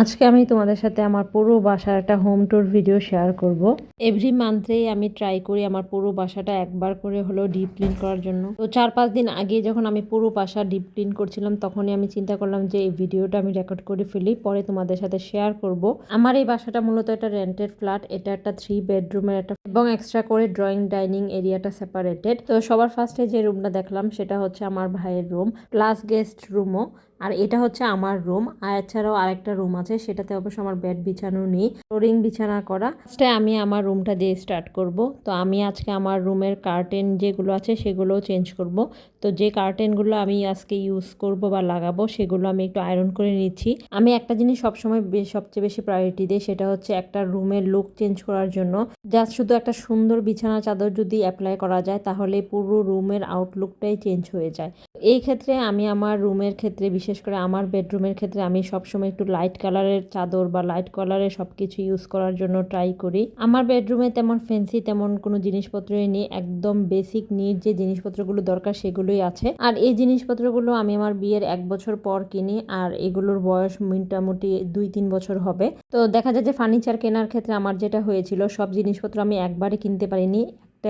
আজকে আমি তোমাদের সাথে আমার পুরো বাসার একটা হোম ট্যুর ভিডিও শেয়ার করব এভরি মান্থেই আমি ট্রাই করি আমার পুরো বাসাটা একবার করে হলো ডিপ ক্লিন করার জন্য। তো চার পাঁচ দিন আগে যখন আমি পুরো বাসা ডিপ ক্লিন করছিলাম, তখনই আমি চিন্তা করলাম যে এই ভিডিওটা আমি রেকর্ড করে ফেলি, পরে তোমাদের সাথে শেয়ার করব। আমার এই বাসাটা মূলত একটা রেন্টেড ফ্ল্যাট এটা একটা থ্রি বেডরুমের একটা, এবং এক্সট্রা করে ড্রয়িং ডাইনিং এরিয়াটা সেপারেটেড তো সবার ফার্স্টে যে রুমটা দেখলাম, সেটা হচ্ছে আমার ভাইয়ের রুম প্লাস গেস্ট রুমও আর এটা হচ্ছে আমার রুম আর এছাড়াও আরেকটা রুম আছে, সেটাতে অবশ্য আমার বেড বিছানো নেই। ফ্লোরিং বিছানা করা। ফার্স্টে আমি আমার রুমটা দিয়ে স্টার্ট করব। তো আমি আজকে আমার রুমের কার্টেন যেগুলো আছে, সেগুলোও চেঞ্জ করব। তো যে কার্টেনগুলো আমি আজকে ইউজ করব বা লাগাবো, সেগুলো আমি একটু আয়রন করে নিচ্ছি। আমি একটা জিনিস সবসময় সবচেয়ে বেশি প্রায়োরিটি দিই, সেটা হচ্ছে একটা রুমের লুক চেঞ্জ করার জন্য। জাস্ট শুধু একটা সুন্দর বিছানা চাদর যদি অ্যাপ্লাই করা যায়, তাহলে পুরো রুমের আউটলুকটাই চেঞ্জ হয়ে যায়। এই ক্ষেত্রে আমি আমার রুমের ক্ষেত্রে, বিশেষ করে আমার বেডরুমের ক্ষেত্রে, আমি সবসময় একটু লাইট কালারের চাদর বা লাইট কালারের সব কিছু ইউজ করার জন্য ট্রাই করি। আমার বেডরুমে তেমন ফ্যান্সি তেমন কোনো জিনিসপত্রই নেই, একদম বেসিক নিড যে জিনিসপত্রগুলো দরকার সেগুলোই আছে। আর এই জিনিসপত্রগুলো আমি আমার বিয়ের এক বছর পর কিনি, আর এগুলোর বয়স মোটামুটি দুই তিন বছর হবে। তো দেখা যায় যে ফার্নিচার কেনার ক্ষেত্রে আমার যেটা হয়েছিল, সব জিনিসপত্র আমি একবারে কিনতে পারিনি।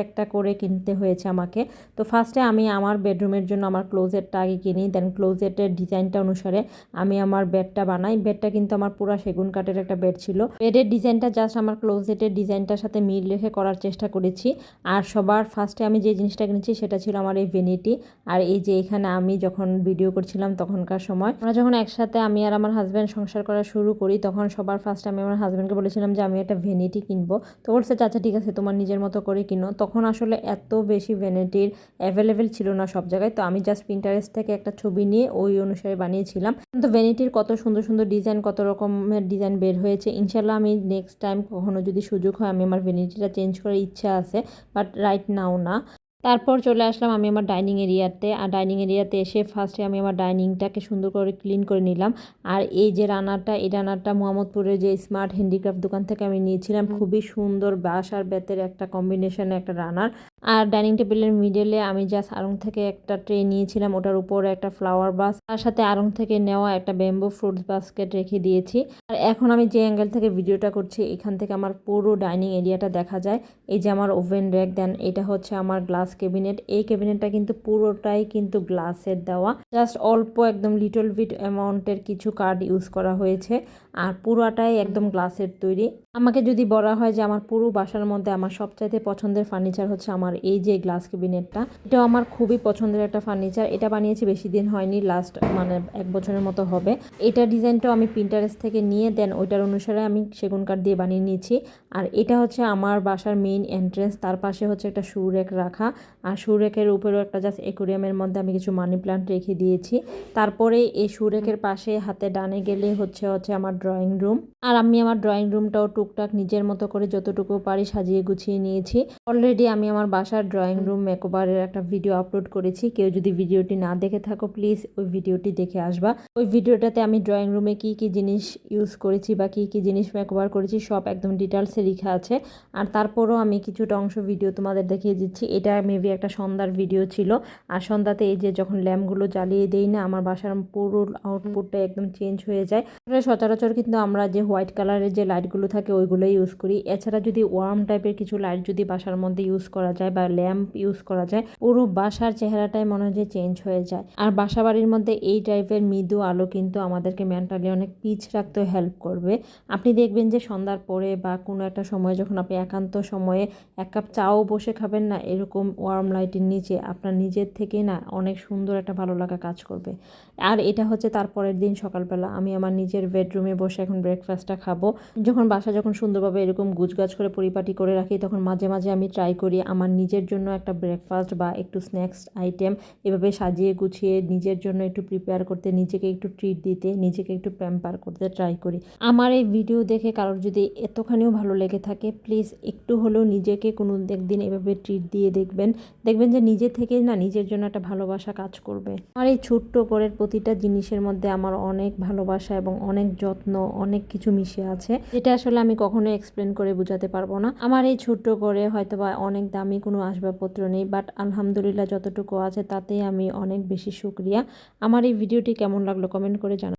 একটা একটা করে কিনতে হয়েছে আমাকে। তো ফার্স্টে আমি আমার বেডরুমের জন্য আমার ক্লোজেটটা আগে কিনি দেন ক্লোজেটের ডিজাইনটা অনুসারে আমি আমার বেডটা বানাই। বেডটা কিন্তু আমার পুরো সেগুন কাঠের একটা বেড ছিল। বেডের ডিজাইনটা জাস্ট আমার ক্লোজেটের ডিজাইনটার সাথে মিল রেখে করার চেষ্টা করেছি। আর সবার ফার্স্টে আমি যে জিনিসটা কিনেছি সেটা ছিল আমার এই ভেনিটি আর এই যে এখানে আমি যখন ভিডিও করছিলাম তখনকার সময়, আমরা যখন একসাথে আমি আর আমার হাজব্যান্ড সংসার করা শুরু করি, তখন সবার ফার্স্টে আমি আমার হাজব্যান্ডকে বলেছিলাম যে, আমি একটা ভেনিটি কিনবো। তো বলছে চাচা ঠিক আছে, তোমার নিজের মতো করে কিনো। তখন আসলে এত বেশি ভ্যানিটির অ্যাভেলেবেল ছিল না সব জায়গায়। তো আমি জাস্ট প্রিন্টারেস্ট থেকে একটা ছবি নিয়ে ওই অনুসারে বানিয়েছিলাম। কিন্তু ভ্যানিটির কত সুন্দর সুন্দর ডিজাইন কত রকমের ডিজাইন বের হয়েছে ইনশাল্লাহ আমি নেক্সট টাইম কখনো যদি সুযোগ হয়, আমি আমার ভ্যানিটিটা চেঞ্জ করার ইচ্ছা আছে বাট রাইট নাও না। তারপর চলে আসলাম আমি আমার ডাইনিং এরিয়াতে। আর ডাইনিং এরিয়াতে এসে ফার্স্টে আমি আমার ডাইনিংটাকে সুন্দর করে ক্লিন করে নিলাম। আর এই যে রান্নাটা এই রান্নাটা মোহাম্মদপুরের যে স্মার্ট হ্যান্ডিক্রাফট দোকান থেকে আমি নিয়েছিলাম খুবই সুন্দর বাস আর বেতের একটা কম্বিনেশনে একটা রান্নার। আর ডাইনিং টেবিলের মিডলে আমি জাস্ট আড়ং থেকে একটা ট্রে নিয়েছিলাম, ওটার উপরে একটা ফ্লাওয়ার বাস তার সাথে আড়ং থেকে নেওয়া একটা ব্যাম্বো ফ্রুটস বাস্কেট রেখে দিয়েছি। আর এখন আমি যে অ্যাঙ্গেল থেকে ভিডিওটা করছি, এখান থেকে আমার পুরো ডাইনিং এরিয়াটা দেখা যায়। এই যে আমার ওভেন র্যাক দেন এটা হচ্ছে আমার গ্লাস ক্যাবিনেট এই ক্যাবিনেটটা কিন্তু পুরোটাই কিন্তু গ্লাসের দেওয়া। জাস্ট অল্প একদম লিটল বিট অ্যামাউন্টের কিছু কার্ড ইউজ করা হয়েছে। আর পুরোটাই একদম গ্লাসের তৈরি। আমাকে যদি বলা হয় যে আমার পুরো বাসার মধ্যে আমার সবচাইতে পছন্দের ফার্নিচার হচ্ছে আমার এই যে গ্লাস ক্যাবিনেটটা এটাও আমার খুবই পছন্দের একটা ফার্নিচার এটা বানিয়েছি বেশি দিন হয়নি লাস্ট মানে এক বছরের মতো হবে। এটা ডিজাইনটাও আমি প্রিন্টারেস্ট থেকে নিয়ে দেন, ওইটার অনুসারে আমি সেগুন কাঠ দিয়ে বানিয়ে নিয়েছি। আর এটা হচ্ছে আমার বাসার মেইন এন্ট্রেন্স তার পাশে হচ্ছে একটা শু রেক রাখা। আর শু রেকের উপরেও একটা জাস্ট একুরিয়ামের মধ্যে আমি কিছু মানি প্লান্ট রেখে দিয়েছি। তারপরে এই শু রেকের পাশে হাতে ডানে গেলে হচ্ছে হচ্ছে আমার ড্রয়িং রুম আর আমি আমার ড্রয়িং রুমটাও টুকটাক নিজের মতো করে যতটুকু পারি সাজিয়ে গুছিয়ে নিয়েছি। অলরেডি আমি আমার বাসার ড্রয়িং রুম মেকওভারের একটা ভিডিও আপলোড করেছি। কেউ যদি ভিডিওটি না দেখে থাকো প্লিজ ওই ভিডিওটি দেখে আসবা। ওই ভিডিওটাতে আমি ড্রয়িং রুমে কি কি জিনিস ইউজ করেছি বা কি কি জিনিস মেকওভার করেছি, সব একদম ডিটেলসে লেখা আছে। আর তারপরও আমি কিছুটা অংশ ভিডিও তোমাদের দেখিয়ে দিচ্ছি। এটা মেবি একটা সন্ধ্যার ভিডিও ছিল। আর সন্ধ্যাতে এই যে যখন ল্যাম্পগুলো জ্বালিয়ে দেই না, আমার বাসার পুরো আউটপুটটা একদম চেঞ্জ হয়ে যায়। সচরাচর কিন্তু আমরা যে হোয়াইট কালারের যে লাইটগুলো থাকে ওইগুলোই ইউজ করি। এছাড়া যদি ওয়ার্ম টাইপের কিছু লাইট যদি বাসার মধ্যে ইউজ করা যায় বা ল্যাম্প ইউজ করা যায়, পুরো বাসার চেহারাটাই মনে হয় যে চেঞ্জ হয়ে যায়। আর বাসা বাড়ির মধ্যে এই টাইপের মৃদু আলো কিন্তু আমাদেরকে মেন্টালি অনেক পিচ রাখতে হেল্প করবে। আপনি দেখবেন যে সন্ধ্যার পরে বা কোনো একটা সময় যখন আপনি একান্ত সময়ে এক কাপ চাও বসে খাবেন না, এরকম ওয়ার্ম লাইটের নিচে আপনার নিজের থেকে না অনেক সুন্দর একটা ভালো লাগা কাজ করবে। আর এটা হচ্ছে তারপরের দিন সকালবেলা আমি আমার নিজের বেডরুমে বসে এখন ব্রেকফাস্টটা খাব। যখন বাসা যখন সুন্দরভাবে এরকম গুছগাছ করে পরিপাটি করে রাখি, তখন মাঝে মাঝে আমি ট্রাই করি আমার নিজের জন্য একটা ব্রেকফাস্ট বা একটু স্ন্যাক্স আইটেম এভাবে সাজিয়ে গুছিয়ে নিজের জন্য একটু প্রিপেয়ার করতে, নিজেকে একটু ট্রিট দিতে, নিজেকে একটু প্যাম্পার করতে ট্রাই করি। আমার এই ভিডিও দেখে কারোর যদি এতখানিও ভালো লেগে থাকে প্লিজ একটু হলেও নিজেকে কোনো একদিন এভাবে ট্রিট দিয়ে দেখবেন। দেখবেন যে নিজে থেকে না, নিজের জন্য একটা ভালোবাসা কাজ করবে। আমার এই ছোট্ট করের প্রতিটা জিনিসের মধ্যে আমার অনেক ভালোবাসা এবং অনেক যত্ন, অনেক কিছু মিশে আছে। এটা আসলে আমি কখনো এক্সপ্লেন করে বোঝাতে পারব না। আমার এই ছোট্ট করে হয়তো বা অনেক দামি কোনো আসবাবপত্র নেই বাট আলহামদুলিল্লাহ যতটুকু আছে তাতেই আমি অনেক বেশি সুক্রিয়া আমার এই ভিডিওটি কেমন লাগল কমেন্ট করে জানা